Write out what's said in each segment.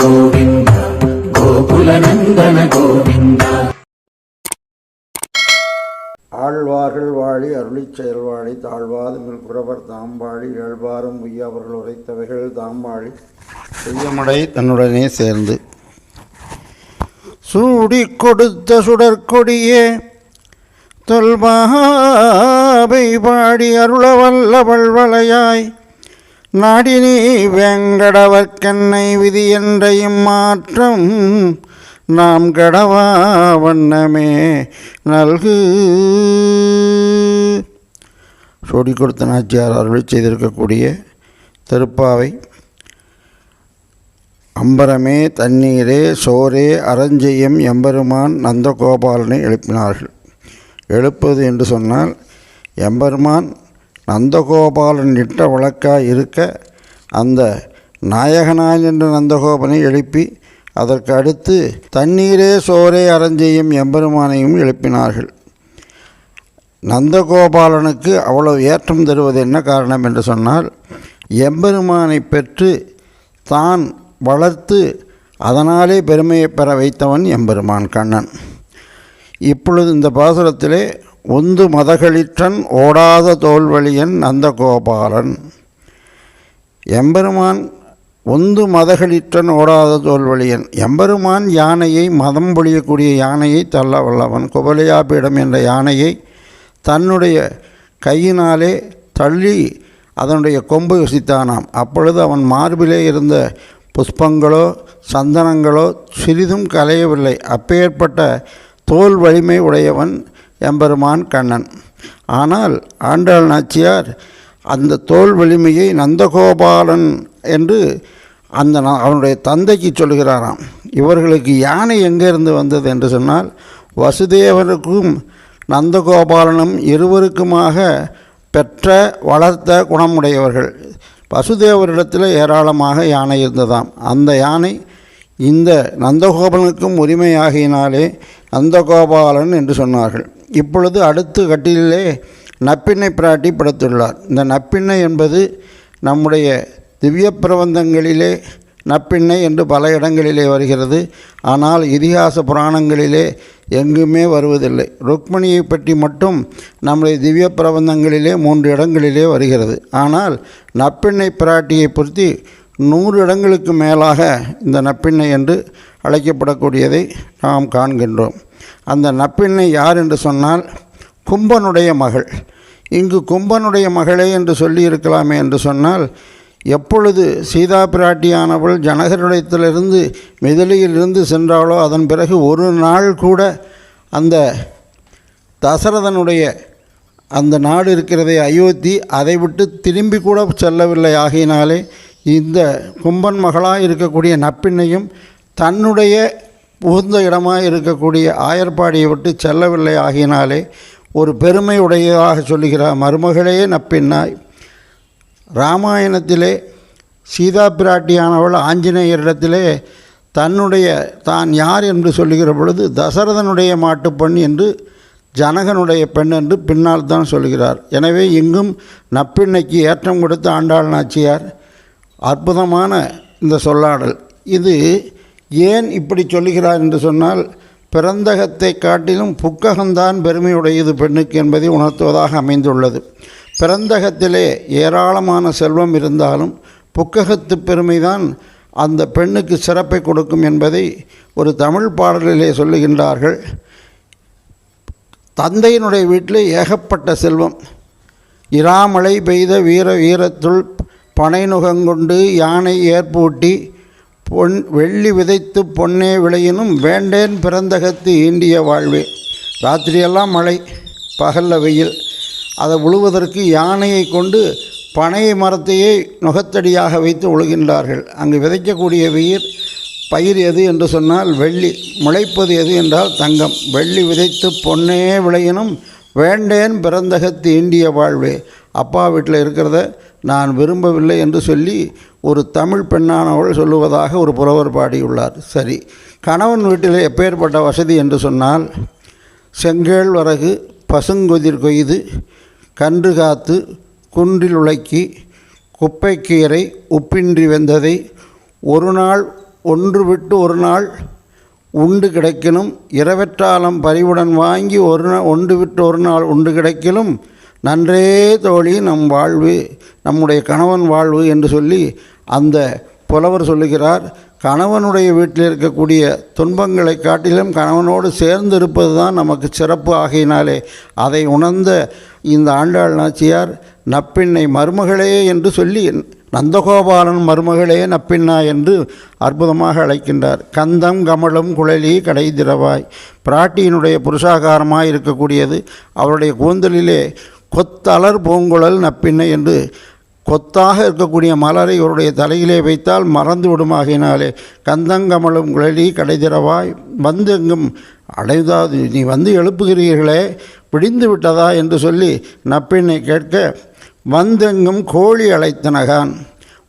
ಗೋವಿಂದ ಗೋಕುಲ ನಂದನ ಗೋವಿಂದ ஆழ்வார்கள் வாழி அருளி செயல்வாழி தாழ்வாது மில் புறவர் தாம்பாழி ஏழ்வாரும் உய்யவர்கள் உரைத்தவைகள் தாம்பாழி. செய்யமடை தன்னுடனே சேர்ந்து சூடி கொடுத்த சுடற்கொடியே தொல்மாவை பாடி அருளவல்லவள் வளையாய் நாடினி வெங்கடவர்க்கண்ணை விதி என்ற இம்மாற்றம் நாம் கடவா வண்ணமே நல்கு. சோடி கொடுத்த நாச்சியார் அருள் செய்திருக்கக்கூடிய திருப்பாவை. அம்பரமே தண்ணீரே சோரே அரஞ்செய்யம் எம்பெருமான் நந்தகோபாலனை எழுப்பினார்கள். எழுப்பது என்று சொன்னால் எம்பெருமான் நந்தகோபாலன் இட்ட வழக்காய் இருக்க அந்த நாயகனாய் என்ற நந்தகோபனை எழுப்பி அதற்கு அடுத்து தண்ணீரே சோரே அரஞ்செய்யும் எம்பெருமானையும் எழுப்பினார்கள். நந்தகோபாலனுக்கு அவ்வளவு ஏற்றம் தருவது என்ன காரணம் என்று சொன்னால் எம்பெருமானை பெற்று தான் வளர்த்து அதனாலே பெருமையை பெற வைத்தவன் எம்பெருமான் கண்ணன். இப்பொழுது இந்த பாசுரத்திலே உந்து மதகளிற்றன் ஓடாத தோல்வழியன் நந்தகோபாலன். எம்பெருமான் ஒந்து மதகளிற்றன் ஓடாத தோல்வழியன். எம்பெருமான் யானையை மதம் பொழியக்கூடிய யானையை தள்ள வல்லவன். குபலையாபீடம் என்ற யானையை தன்னுடைய கையினாலே தள்ளி அதனுடைய கொம்பு யோசித்தானாம். அப்பொழுது அவன் மார்பிலே இருந்த புஷ்பங்களோ சந்தனங்களோ சிறிதும் கலையவில்லை அப்பேற்பட்ட தோல் வலிமை உடையவன் எம்பெருமான் கண்ணன். ஆனால் ஆண்டாள் நாச்சியார் அந்த தோல் வலிமையை நந்தகோபாலன் என்று அந்த அவனுடைய தந்தைக்கு சொல்கிறாராம். இவர்களுக்கு யானை எங்கேருந்து வந்தது என்று சொன்னால் வசுதேவனுக்கும் நந்தகோபாலனும் இருவருக்குமாக பெற்ற வளர்த்த குணமுடையவர்கள். வசுதேவரிடத்தில் ஏராளமாக யானை இருந்ததாம். அந்த யானை இந்த நந்தகோபாலனுக்கும் உரிமையாகினாலே நந்தகோபாலன் என்று சொன்னார்கள். இப்பொழுது அடுத்த கட்டிலே நப்பிண்ணை பிராட்டி படுத்துள்ளார் இந்த நப்பிண்ணை என்பது நம்முடைய திவ்ய பிரபந்தங்களிலே நப்பிண்ணை என்று பல இடங்களிலே வருகிறது. ஆனால் இதிகாச புராணங்களிலே எங்குமே வருவதில்லை. ருக்மணியை பற்றி மட்டும் நம்முடைய திவ்ய பிரபந்தங்களிலே மூன்று இடங்களிலே வருகிறது. ஆனால் நப்பிண்ணை பிராட்டியை பொறுத்தி நூறு இடங்களுக்கு மேலாக இந்த நப்பிண்ணை என்று அழைக்கப்படக்கூடியதை நாம் காண்கின்றோம். அந்த நப்பின்னை யார் என்று சொன்னால் கும்பனுடைய மகள். இங்கு கும்பனுடைய மகளே என்று சொல்லி இருக்கலாமே என்று சொன்னால் எப்பொழுது சீதா பிராட்டியானவள் ஜனகரிடத்திலிருந்து மிதிலையிலிருந்து சென்றாளோ அதன் பிறகு ஒரு நாள் கூட அந்த தசரதனுடைய அந்த நாடு இருக்கிறதே அயோத்தி அதை விட்டு திரும்பி கூட செல்லவில்லை. ஆகையினாலே இந்த கும்பன் மகளாக இருக்கக்கூடிய நப்பின்னையும் தன்னுடைய உகந்த இடமாக இருக்கக்கூடிய ஆயர்பாடியை விட்டு செல்லவில்லை ஆகினாலே ஒரு பெருமையுடையதாக சொல்லுகிறார். மருமகளே நப்பின்னாய். ராமாயணத்திலே சீதா பிராட்டியானவள் ஆஞ்சநேயரிடத்திலே தன்னுடைய தான் யார் என்று சொல்லுகிற பொழுது தசரதனுடைய மாட்டுப்பெண் என்று ஜனகனுடைய பெண் என்று பின்னால் தான் சொல்கிறார் எனவே இங்கும் நப்பிண்ணைக்கு ஏற்றம் கொடுத்த ஆண்டாள் நாச்சியார் அற்புதமான இந்த சொல்லாடல். இது ஏன் இப்படி சொல்லுகிறார் என்று சொன்னால் பிறந்தகத்தை காட்டிலும் புக்ககம்தான் பெருமையுடையது பெண்ணுக்கு என்பதை உணர்த்துவதாக அமைந்துள்ளது. பிறந்தகத்திலே ஏராளமான செல்வம் இருந்தாலும் புக்ககத்து பெருமைதான் அந்த பெண்ணுக்கு சிறப்பை கொடுக்கும் என்பதை ஒரு தமிழ் பாடலிலே சொல்லுகின்றார்கள். தந்தையினுடைய வீட்டில் ஏகப்பட்ட செல்வம். இராமலை பெய்த வீர வீரத்துள் பனை நுகங்கொண்டு யானை ஏற்பூட்டி பொன் வெள்ளி விதைத்து பொன்னே விளையினும் வேண்டேன் பிறந்தகத்து ஈண்டிய வாழ்வே. ராத்திரியெல்லாம் மழை பகலில் வெயில். அதை உழுவதற்கு யானையை கொண்டு பனை மரத்தையே நுகத்தடியாக வைத்து உழுகின்றார்கள். அங்கு விதைக்கக்கூடிய வெயிர் பயிர் எது என்று சொன்னால் வெள்ளி முளைப்பது எது என்றால் தங்கம். வெள்ளி விதைத்து பொன்னே விளையினும் வேண்டேன் பிறந்தகத்து ஈண்டிய வாழ்வே. அப்பா வீட்டில் இருக்கிறத நான் விரும்பவில்லை என்று சொல்லி ஒரு தமிழ் பெண்ணானவள் சொல்லுவதாக ஒரு புலவர் பாடியுள்ளார். சரி. கணவன் வீட்டில் எப்பேற்பட்ட வசதி என்று சொன்னால் செங்கேழ் வரகு பசுங்கொதிர் கொய்து கன்று காத்து குன்றில் உழைக்கி குப்பைக்கீரை உப்பின்றி வெந்ததை ஒரு நாள் ஒன்று விட்டு ஒரு நாள் உண்டு கிடைக்கணும் இரவற்றாலம் பரிவுடன் வாங்கி ஒரு ஒன்று விட்டு ஒரு நாள் உண்டு கிடைக்கிலும் நன்றே தோழி நம் வாழ்வு நம்முடைய கணவன் வாழ்வு என்று சொல்லி அந்த புலவர் சொல்லுகிறார் கணவனுடைய வீட்டில் இருக்கக்கூடிய துன்பங்களை காட்டிலும் கணவனோடு சேர்ந்து இருப்பது தான் நமக்கு சிறப்பு. ஆகையினாலே அதை உணர்ந்த இந்த ஆண்டாள் நாச்சியார் நப்பிண்ணை மருமகளே என்று சொல்லி நந்தகோபாலன் மருமகளே நப்பின்னா என்று அற்புதமாக அழைக்கின்றார். கந்தம் கமலம் குழலி கடை திரவாய் பிராட்டியினுடைய புருஷாகாரமாக இருக்கக்கூடியது. அவருடைய கூந்தலிலே கொத்தலர் பூங்குழல் நப்பின்னை என்று கொத்தாக இருக்கக்கூடிய மலரை இவருடைய தலையிலே வைத்தால் மறந்து விடுமாகினாலே கந்தங்கமலும் குழலி கடைதிரவாய் வந்து எங்கும் அடைதாது நீ வந்து எழுப்புகிறீர்களே பிடிந்து விட்டதா என்று சொல்லி நப்பினை கேட்க வந்தெங்கும் கோழி அழைத்தனகான்.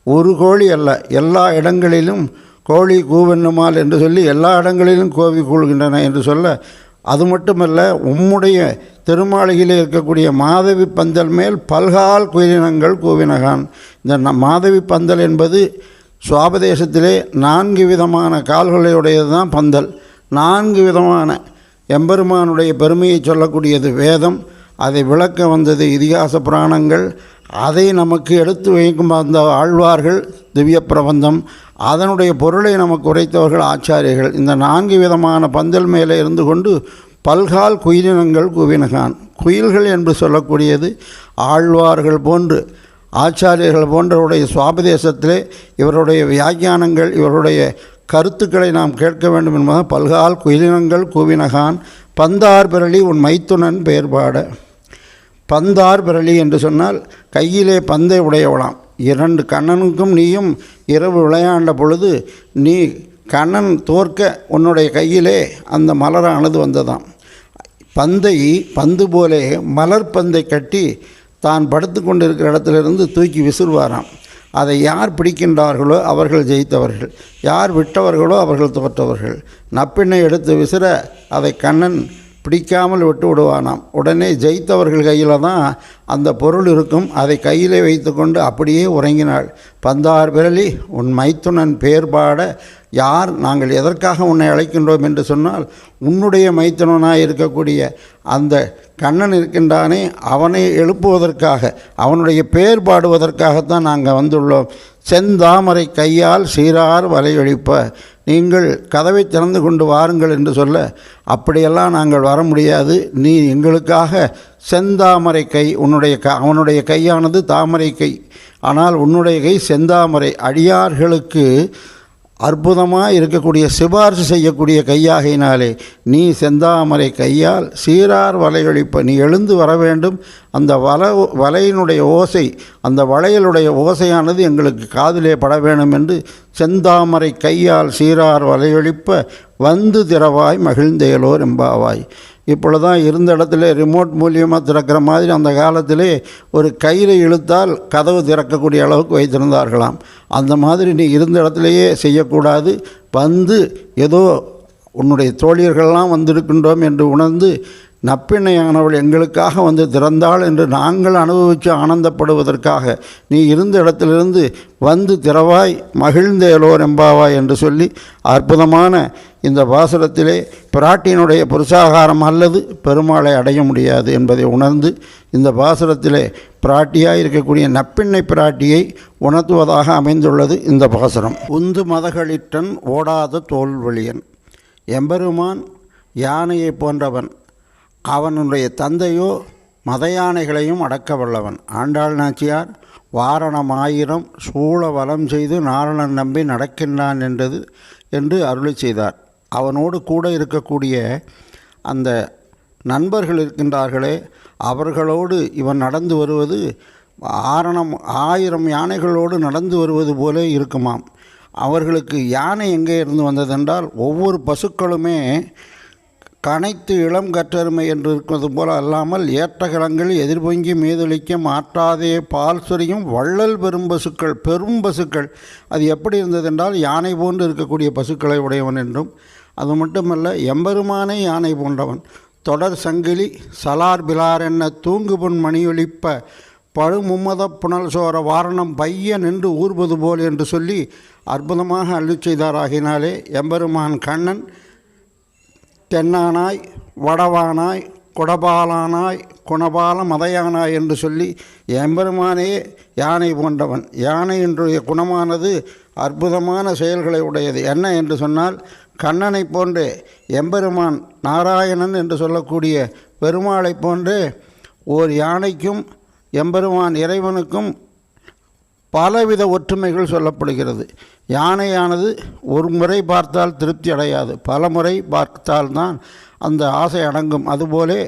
ஒரு கோழி அல்ல எல்லா இடங்களிலும் கோழி கூவென்னுமால் என்று சொல்லி எல்லா இடங்களிலும் கோவி கூழ்கின்றன என்று சொல்ல அது மட்டுமல்ல உம்முடைய திருமாளிகையில் இருக்கக்கூடிய மாதவி பந்தல் மேல் பல்கால் குயிரினங்கள் கூவினகான். இந்த மாதவி பந்தல் என்பது சுவாபதேசத்திலே நான்கு விதமான கால்களையுடையது தான் பந்தல். நான்கு விதமான எம்பெருமானுடைய பெருமையை சொல்லக்கூடியது வேதம். அதை விளக்க வந்தது இதிகாச புராணங்கள். அதை நமக்கு எடுத்து வைக்கும் அந்த ஆழ்வார்கள் திவ்ய பிரபந்தம் அதனுடைய பொருளை நமக்கு உரைத்தவர்கள் ஆச்சாரியர்கள். இந்த நான்கு விதமான பந்தல் மேலே இருந்து கொண்டு பல்கால் குயிலினங்கள் குவினகான். குயில்கள் என்று சொல்லக்கூடியது ஆழ்வார்கள் போன்று ஆச்சாரியர்கள் போன்றவருடைய சுவாபதேசத்திலே இவருடைய வியாக்கியானங்கள் இவருடைய கருத்துக்களை நாம் கேட்க வேண்டும் என்பதாக பல்கால் குயிலினங்கள் கூவினகான். பந்தார் பிரளி உன் மைத்துனன் பெயர்பாட. பந்தார் பிரளி என்று சொன்னால் கையிலே பந்தை உடையவளாம். இரண்டு கண்ணனுக்கும் நீயும் இரவு விளையாண்ட பொழுது நீ கண்ணன் தோற்க உன்னுடைய கையிலே அந்த மலரானது வந்ததாம். பந்தை பந்து போலே மலர் பந்தை கட்டி தான் படுத்து கொண்டிருக்கிற இடத்திலிருந்து தூக்கி விசிறுவாராம். அதை யார் பிடிக்கின்றார்களோ அவர்கள் ஜெயித்தவர்கள். யார் விட்டவர்களோ அவர்கள் தோற்றவர்கள். நப்பிண்ணை எடுத்து விசிற அதை கண்ணன் பிடிக்காமல் விட்டு விடுவானாம் உடனே ஜெயித்தவர்கள் கையில் தான் அந்த பொருள் இருக்கும். அதை கையிலே வைத்துக்கொண்டு அப்படியே உறங்கினாள். பந்தார் பிறலி உன் மைத்துனன் பேர்பாட யார் நாங்கள் எதற்காக உன்னை அழைக்கின்றோம் என்று சொன்னால் உன்னுடைய மைத்துனனாய் இருக்கக்கூடிய அந்த கண்ணன் இருக்கின்றானே அவனை எழுப்புவதற்காக அவனுடைய பேர் பாடுவதற்காகத்தான் நாங்கள் வந்துள்ளோம். செந்தாமரை கையால் சீரார் வலையொழிப்ப நீங்கள் கதவை திறந்து கொண்டு வாருங்கள் என்று சொல்ல அப்படியெல்லாம் நாங்கள் வர முடியாது. நீ எங்களுக்காக செந்தாமரை கை உன்னுடைய க அவனுடைய கையானது தாமரை கை. ஆனால் உன்னுடைய கை செந்தாமரை. அடியார்களுக்கு அற்புதமாக இருக்கக்கூடிய சிபார்சு செய்யக்கூடிய கையாகையினாலே நீ செந்தாமரை கையால் சீரார் வலையொழிப்ப நீ எழுந்து வர வேண்டும். அந்த வல வலையினுடைய ஓசை அந்த வளையலுடைய ஓசையானது எங்களுக்கு காதிலே பட வேணும் என்று செந்தாமரை கையால் சீரார் வலையொழிப்ப வந்து திறவாய் மகிழ்ந்தேலோர் எம்பாவாய் இப்பொழுதான் இருந்த இடத்துல ரிமோட் மூலியமாக திறக்கிற மாதிரி அந்த காலத்திலே ஒரு கயிறை இழுத்தால் கதவு திறக்கக்கூடிய அளவுக்கு வைத்திருந்தார்களாம். அந்த மாதிரி நீ இருந்த இடத்துலையே செய்யக்கூடாது. வந்து ஏதோ உன்னுடைய தோழியர்கள்லாம் வந்திருக்கின்றோம் என்று உணர்ந்து நப்பிண்ணையானவள் எங்களுக்காக வந்து திறந்தாள் என்று நாங்கள் அனுபவித்து ஆனந்தப்படுவதற்காக. நீ இருந்த இடத்திலிருந்து வந்து திறவாய் மகிழ்ந்தேலோர் எம்பாவாய் என்று சொல்லி அற்புதமான இந்த பாசுரத்திலே பிராட்டியினுடைய புருஷாகாரம் அல்லது பெருமாளை அடைய முடியாது என்பதை உணர்ந்து இந்த பாசுரத்திலே பிராட்டியாக இருக்கக்கூடிய நப்பிண்ணை பிராட்டியை உணர்த்துவதாக அமைந்துள்ளது இந்த பாசுரம். உந்து மதகளிற்றன் ஓடாத தோல்வழியன். எம்பெருமான் யானையை போன்றவன். அவனுடைய தந்தையோ மத யானைகளையும் அடக்க வல்லவன். ஆண்டாள் நாச்சியார் வாரணம் ஆயிரம் சூழ வலம் செய்து நாரணன் நம்பி நடக்கின்றான் என்றது என்று அருளி செய்தார். அவனோடு கூட இருக்கக்கூடிய அந்த நண்பர்கள் இருக்கின்றார்களே அவர்களோடு இவன் நடந்து வருவது ஆரணம் ஆயிரம் யானைகளோடு நடந்து வருவது போல இருக்குமாம். அவர்களுக்கு யானை எங்கே இருந்து வந்ததென்றால் ஒவ்வொரு பசுக்களுமே கனைத்து இளம் கற்றருமை என்று இருக்கிறது போல அல்லாமல் ஏற்ற கிழங்கில் எதிர்பொங்கி மீதொலிக்க மாற்றாதே பால் சொரியும் வள்ளல் பெரும் பசுக்கள் பெரும் பசுக்கள். அது எப்படி இருந்தது என்றால் யானை போன்று இருக்கக்கூடிய பசுக்களை உடையவன் என்றும் அது மட்டுமல்ல எம்பெருமானே யானை போன்றவன். தொடர் சங்கிலி சலார் பிலார் என்ன தூங்கு பொன் மணியொலிப்ப பழுமும்மத புனல் சோர வாரணம் பைய நின்று ஊர்வது போல் என்று சொல்லி அற்புதமாக அள்ளி செய்தாராகினாலே எம்பெருமான் கண்ணன் தென்னானாய் வடவானாய் குடபாலானாய் குணபால மதையானாய் என்று சொல்லி எம்பெருமானே யானை போன்றவன். யானையினுடைய குணமானது அற்புதமான செயல்களை உடையது. என்ன என்று சொன்னால் கண்ணனைப் போன்றே எம்பெருமான் நாராயணன் என்று சொல்லக்கூடிய பெருமாளைப் போன்று ஓர் யானைக்கும் எம்பெருமான் இறைவனுக்கும் பலவித ஒற்றுமைகள் சொல்லப்படுகிறது. யானையானது ஒரு முறை பார்த்தால் திருப்தி அடையாது. பல முறை பார்த்தால்தான் அந்த ஆசை அடங்கும். அதுபோலே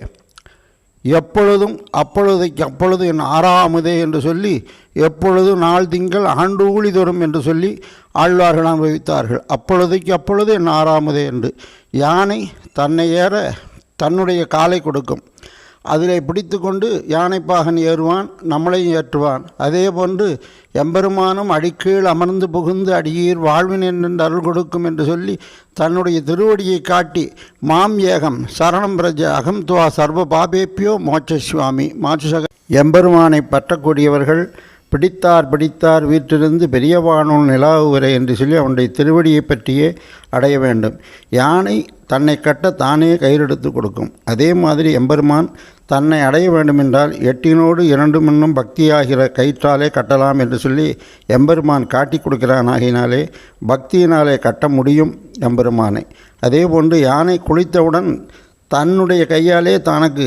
எப்பொழுதும் அப்பொழுதைக்கு அப்பொழுது என் ஆறாமுதே என்று சொல்லி எப்பொழுதும் நாள் திங்கள் ஆண்டு ஊழி தோறும் என்று சொல்லி ஆழ்வார்கள் அனுபவித்தார்கள். அப்பொழுதைக்கு அப்பொழுது என் ஆறாமுதே என்று. யானை தன்னை ஏற தன்னுடைய காலை கொடுக்கும். அதிலே பிடித்து கொண்டு யானைப்பாகன் ஏறுவான் நம்மளையும் ஏற்றுவான். அதே போன்று எம்பெருமானும் அடிக்கீழ் அமர்ந்து புகுந்து அடியீர் வாழ்வின் என்று அருள் கொடுக்கும் என்று சொல்லி தன்னுடைய திருவடியை காட்டி மாம் ஏகம் சரணம் பிரஜ அகம் துவா சர்வ பாபேப்பியோ மோட்சஸ்வாமி மாட்சக எம்பெருமானை பற்றக்கூடியவர்கள் பிடித்தார் பிடித்தார் வீட்டிலிருந்து பெரியவானுள் நிலாவு வரை என்று சொல்லி அவனுடைய திருவடியை பற்றியே அடைய வேண்டும். யானை தன்னை கட்ட தானே கயிறெடுத்து கொடுக்கும். அதே மாதிரி எம்பெருமான் தன்னை அடைய வேண்டுமென்றால் எட்டினோடு இரண்டும் இன்னும் பக்தியாகிற கயிற்றாலே கட்டலாம் என்று சொல்லி எம்பெருமான் காட்டி கொடுக்கிறான். ஆகினாலே பக்தியினாலே கட்ட முடியும் எம்பெருமானை. அதே போன்று யானை குளித்தவுடன் தன்னுடைய கையாலே தனக்கு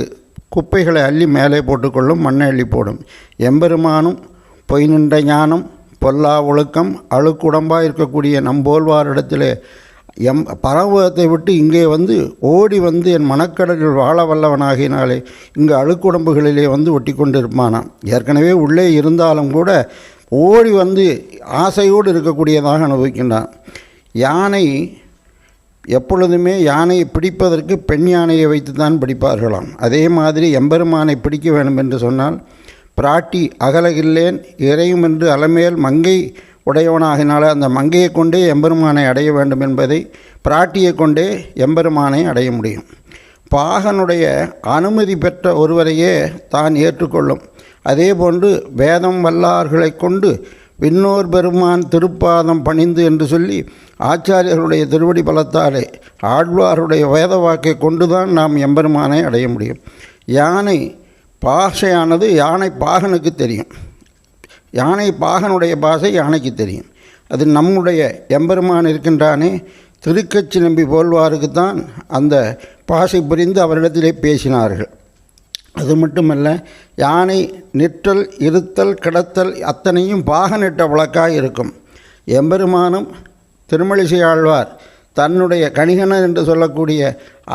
குப்பைகளை அள்ளி மேலே போட்டுக்கொள்ளும் மண்ணை அள்ளி போடும். எம்பெருமானும் பொய் நின்ற ஞானம் பொல்லா ஒழுக்கம் அழுக்குடம்பாக இருக்கக்கூடிய நம்போல்வாரிடத்திலே எம் பரவத்தை விட்டு இங்கே வந்து ஓடி வந்து என் மனக்கடலில் வாழ வல்லவனாகினாலே இங்கு அழுக்குடம்புகளிலே வந்து ஒட்டி கொண்டிருப்பானாம் ஏற்கனவே உள்ளே இருந்தாலும் கூட ஓடி வந்து ஆசையோடு இருக்கக்கூடியதாக அனுபவிக்கின்றான். யானை எப்பொழுதுமே யானையை பிடிப்பதற்கு பெண் யானையை வைத்து தான் பிடிப்பார்களாம். அதே மாதிரி எம்பெருமானை பிடிக்க வேண்டும் என்று சொன்னால் பிராட்டி அகலகில்லேன் இறையும் என்று அலமேல் மங்கை உடையவனாகினால அந்த மங்கையை கொண்டே எம்பெருமானை அடைய வேண்டும் என்பதை பிராட்டியை கொண்டே எம்பெருமானை அடைய முடியும். பாகனுடைய அனுமதி பெற்ற ஒருவரையே தான் ஏற்றுக்கொள்ளும். அதே போன்று வேதம் வல்லார்களை கொண்டு விண்ணோர் பெருமான் திருப்பாதம் பணிந்து என்று சொல்லி ஆச்சாரியர்களுடைய திருவடி பலத்தாலே ஆழ்வாருடைய வேத வாக்கை கொண்டுதான் நாம் எம்பெருமானை அடைய முடியும். யானை பாஷையானது யானை பாகனுக்கு தெரியும். யானை பாகனுடைய பாஷை யானைக்கு தெரியும். அது நம்முடைய எம்பெருமான் இருக்கின்றானே திருக்கச்சி நம்பி போல்வாருக்குத்தான் அந்த பாஷை புரிந்து அவரிடத்திலே பேசினார்கள். அது மட்டுமல்ல யானை நிற்றல் இருத்தல் கிடத்தல் அத்தனையும் பாகனிட்ட வழக்காக இருக்கும். எம்பெருமானும் திருமலிசை ஆழ்வார் தன்னுடைய கணிகனன் என்று சொல்லக்கூடிய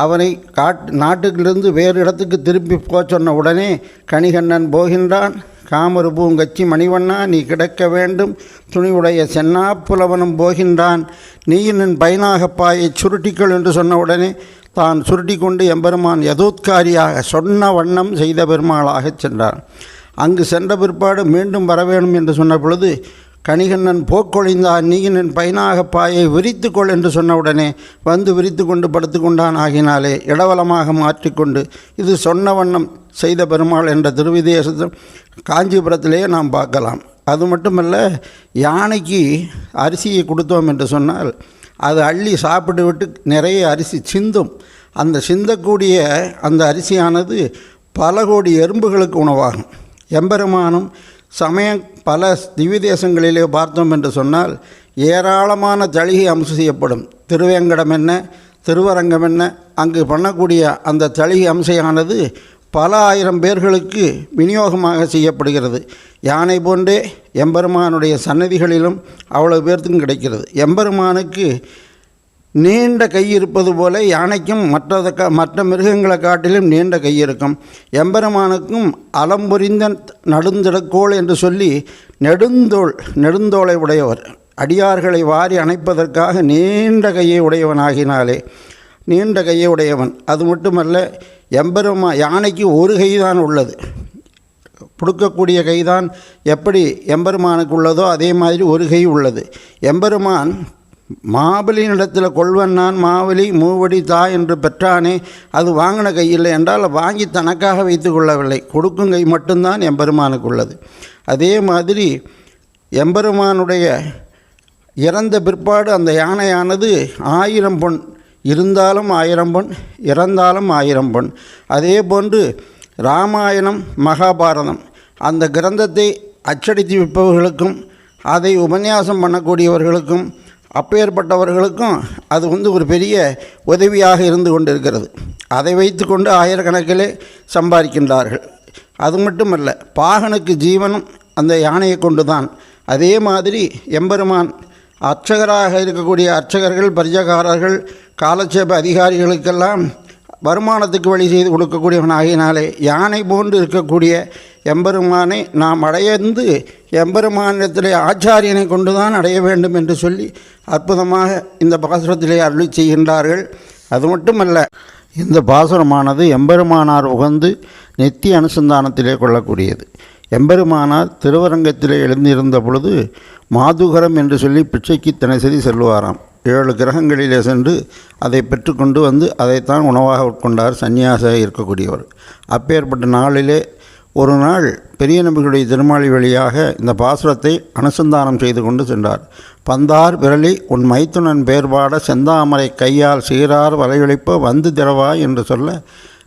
அவனை காட் நாட்டுக்கிலிருந்து வேறு இடத்துக்கு திருப்பி போச் சொன்ன உடனே கணிகண்ணன் போகின்றான். காமரு பூங்கச்சி மணிவண்ணா நீ கிடக்க வேண்டும். துணிவுடைய சென்னா புலவனும் போகின்றான் நீயின் பைனாகப்பாயை சுருட்டிக்கள் என்று சொன்ன உடனே தான் சுருட்டி கொண்டு எம்பெருமான் யதோத்காரியாக சொன்ன வண்ணம் செய்த பெருமாளாகச் சென்றார் அங்கு சென்ற பிற்பாடு மீண்டும் வர வேண்டும் என்று சொன்ன பொழுது கணிகண்ணன் போக்கொழிந்தான் நீயின் பயனாக பாயை விரித்துக்கொள் என்று சொன்னவுடனே வந்து விரித்து கொண்டு படுத்து கொண்டான் ஆகினாலே இடவலமாக மாற்றிக்கொண்டு இது சொன்ன வண்ணம் செய்த பெருமாள் என்ற திருவிதேசத்தை காஞ்சிபுரத்திலேயே நாம் பார்க்கலாம். அது மட்டுமல்ல யானைக்கு அரிசியை கொடுத்தோம் என்று சொன்னால் அது அள்ளி சாப்பிட்டு விட்டு நிறைய அரிசி சிந்தும். அந்த சிந்தக்கூடிய அந்த அரிசியானது பல கோடி எறும்புகளுக்கு உணவாகும். எம்பெருமானும் சமயம் பல திவ்ய தேசங்களிலே பார்த்தோம் என்று சொன்னால் ஏராளமான தளிகை அம்சம் செய்யப்படும். திருவேங்கடம் என்ன திருவரங்கம் என்ன அங்கு பண்ணக்கூடிய அந்த தளிகை அம்சையானது பல ஆயிரம் பேர்களுக்கு விநியோகமாக செய்யப்படுகிறது. யானை போன்றே எம்பெருமானுடைய சன்னதிகளிலும் அவ்வளவு பேர்த்துக்கும் கிடைக்கிறது. எம்பெருமானுக்கு நீண்ட கை இருப்பது போல யானைக்கும் மற்றத கா மற்ற மிருகங்களை காட்டிலும் நீண்ட கை இருக்கும். எம்பெருமானுக்கும் அலம்புரிந்த நடுந்திடக்கோள் என்று சொல்லி நெடுந்தோள் நெடுந்தோளை உடையவர். அடியார்களை வாரி அணைப்பதற்காக நீண்ட கையை உடையவனாகினாலே நீண்ட கையை உடையவன். அது மட்டுமல்ல எம்பெருமா யானைக்கு ஒரு கைதான் உள்ளது. கொடுக்கக்கூடிய கைதான் எப்படி எம்பெருமானுக்கு உள்ளதோ அதே மாதிரி ஒரு கை உள்ளது. எம்பெருமான் மாபலியினிடத்தில் கொள்வன் நான் மாவலி மூவடி தா என்று பெற்றானே அது வாங்கின கையில் என்றால் வாங்கி தனக்காக வைத்து கொள்ளவில்லை. கொடுக்கும் கை மட்டும்தான் எம்பெருமானுக்கு உள்ளது. அதே மாதிரி எம்பெருமானுடைய இறந்த பிற்பாடு அந்த யானையானது ஆயிரம் பொன் இருந்தாலும் ஆயிரம் பொன் இறந்தாலும் ஆயிரம் பொன். அதே போன்று ராமாயணம் மகாபாரதம் அந்த கிரந்தத்தை அச்சடித்து விற்பவர்களுக்கும் அதை உபன்யாசம் பண்ணக்கூடியவர்களுக்கும் அப்பேற்பட்டவர்களுக்கும் அது வந்து ஒரு பெரிய உதவியாக இருந்து கொண்டிருக்கிறது. அதை வைத்துக்கொண்டு ஆயிரக்கணக்கிலே சம்பாதிக்கின்றார்கள். அது மட்டுமல்ல பாகனுக்கு ஜீவனும் அந்த யானையை கொண்டு தான் அதே மாதிரி எம்பெருமான் அர்ச்சகராக இருக்கக்கூடிய அர்ச்சகர்கள் பரிஜகாரர்கள் காலட்சேப அதிகாரிகளுக்கெல்லாம் வருமானத்துக்கு வழி செய்து கொடுக்கக்கூடியவன் ஆகினாலே யானை போன்று இருக்கக்கூடிய எம்பெருமானை நாம் அடையந்து எம்பெருமானத்தில் ஆச்சாரியனை கொண்டு தான் அடைய வேண்டும் என்று சொல்லி அற்புதமாக இந்த பாசுரத்திலே அருளி செய்கின்றார்கள். அது மட்டுமல்ல இந்த பாசுரமானது எம்பெருமானார் உகந்து நித்திய அனுசந்தானத்திலே கொள்ளக்கூடியது. எம்பெருமானார் திருவரங்கத்திலே எழுந்திருந்த பொழுது மாதுகரம் என்று சொல்லி பிச்சைக்கு தினசரி செல்வாராம் ஏழு கிரகங்களிலே சென்று அதை பெற்றுக்கொண்டு வந்து அதைத்தான் உணவாக உட்கொண்டார். சன்னியாச இருக்கக்கூடியவர். அப்பேற்பட்ட நாளிலே ஒரு நாள் பெரிய நம்பிகளுடைய திருமாளி வழியாக இந்த பாசுரத்தை அனுசந்தானம் செய்து கொண்டு சென்றார். பந்தார் விரலி உன் மைத்துனன் பேர்பாட செந்தாமரை கையால் சீரார் வலையொழிப்ப வந்து திறவாய் என்று சொல்ல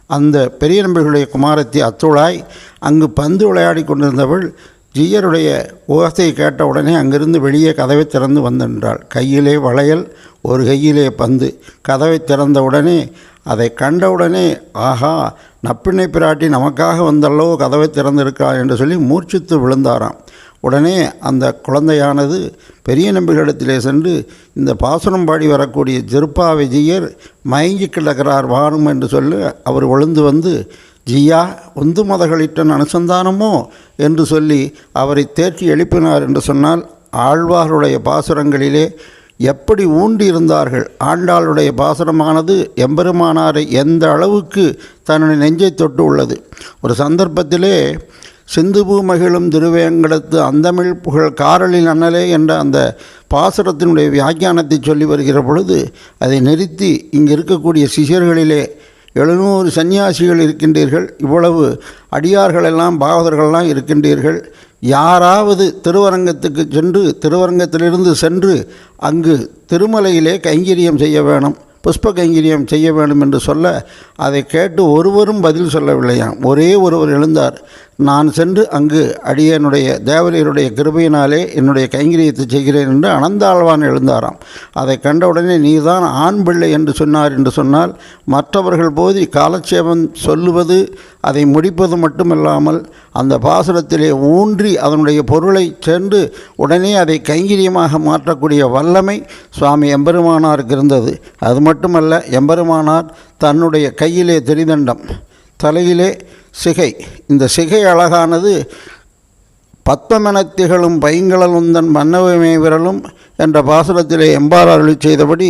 அந்த பெரிய நம்பிகளுடைய குமாரத்தி அத்துழாய் அங்கு பந்து விளையாடி கொண்டிருந்தவள் ஜீயருடைய ஓசையை கேட்ட உடனே அங்கிருந்து வெளியே கதவை திறந்து வந்தென்றாள் கையிலே வளையல் ஒரு கையிலே பந்து. கதவை திறந்த உடனே அதை கண்டவுடனே ஆஹா நப்பிண்ணை பிராட்டி நமக்காக வந்தல்லோ கதவை திறந்திருக்கா? என்று சொல்லி மூர்ச்சித்து விழுந்தாராம். உடனே அந்த குழந்தையானது பெரிய நம்பிகளிடத்திலே சென்று இந்த பாசுரம் பாடி வரக்கூடிய ஜிருப்பா விஜயர் மயங்கி கிடக்கிறார் வாரும் என்று சொல்லி அவர் விழுந்து வந்து ஜியா உந்து மதகளிட்டன் அனுசந்தானமோ? என்று சொல்லி அவரை தேற்றி எழுப்பினார் என்று சொன்னால் ஆழ்வாருடைய பாசுரங்களிலே எப்படி ஊண்டி இருந்தார்கள் ஆண்டாளுடைய பாசனமானது எம்பெருமானாரை எந்த அளவுக்கு தன்னுடைய நெஞ்சை தொட்டு உள்ளது? ஒரு சந்தர்ப்பத்திலே சிந்து மகிழும் திருவேங்கடத்து அந்தமிழ் புகழ் காரலில் அண்ணலே என்ற அந்த பாசுரத்தினுடைய வியாக்கியானத்தை சொல்லி வருகிற பொழுது அதை நிறுத்தி இங்கே இருக்கக்கூடிய சிஷியர்களிலே எழுநூறு சன்னியாசிகள் இருக்கின்றீர்கள். இவ்வளவு அடியார்களெல்லாம் பாகவதர்களெல்லாம் இருக்கின்றீர்கள். யாராவது திருவரங்கத்துக்கு சென்று திருவரங்கத்திலிருந்து சென்று அங்கு திருமலையிலே கைங்கரியம் செய்ய வேணும் புஷ்ப கைங்கரியம் செய்ய வேண்டும் என்று சொல்ல அதை கேட்டு ஒருவரும் பதில் சொல்லவில்லையாம். ஒரே ஒருவர் எழுந்தார் நான் சென்று அங்கு அடியனுடைய தேவரையருடைய கிருபையினாலே என்னுடைய கைங்கரியத்தை செய்கிறேன் என்று அனந்தாழ்வான் எழுந்தாராம். அதை கண்டவுடனே நீதான் ஆண் பிள்ளை என்று சொன்னார் என்று சொன்னால் மற்றவர்கள் போதி காலட்சேபம் சொல்லுவது அதை முடிப்பது மட்டுமல்லாமல் அந்த பாசுரத்திலே ஊன்றி அதனுடைய பொருளை சென்று உடனே அதை கைங்கரியமாக மாற்றக்கூடிய வல்லமை சுவாமி எம்பெருமானாருக்கு இருந்தது அது மட்டுமல்ல எம்பெருமானார் தன்னுடைய கையிலே தெரிதண்டம் தலையிலே சிகை. இந்த சிகை அழகானது பத்மமெனத் திகழும் பைங்கலலுந்தன் மன்னவமே விரலும் என்ற பாசுரத்திலே எம்பார் அருளி செய்தபடி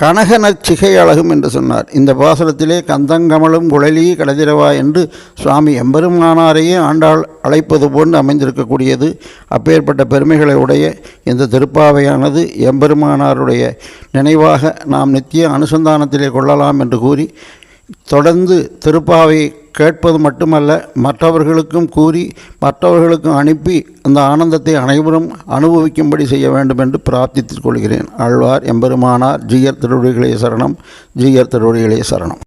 கனகனச் சிகை அழகும் என்று சொன்னார். இந்த பாசனத்திலே கந்தங்கமலும் குழலி கடதிரவா என்று சுவாமி எம்பெருமானாரையே ஆண்டாள் அழைப்பது போன்று அமைந்திருக்கக்கூடியது. அப்பேற்பட்ட பெருமைகளை உடைய இந்த திருப்பாவையானது எம்பெருமானாருடைய நினைவாக நாம் நித்திய அனுசந்தானத்திலே கொள்ளலாம் என்று கூறி தொடர்ந்து திருப்பாவை கேட்பது மட்டுமல்ல மற்றவர்களுக்கும் கூறி மற்றவர்களுக்கும் அனுப்பி அந்த ஆனந்தத்தை அனைவரும் அனுபவிக்கும்படி செய்ய வேண்டும் என்று பிரார்த்தித்துக் கொள்கிறேன். ஆழ்வார் எம்பெருமானார் ஜீயர் திருவடிகளே சரணம். ஜீயர் திருவடிகளே சரணம்.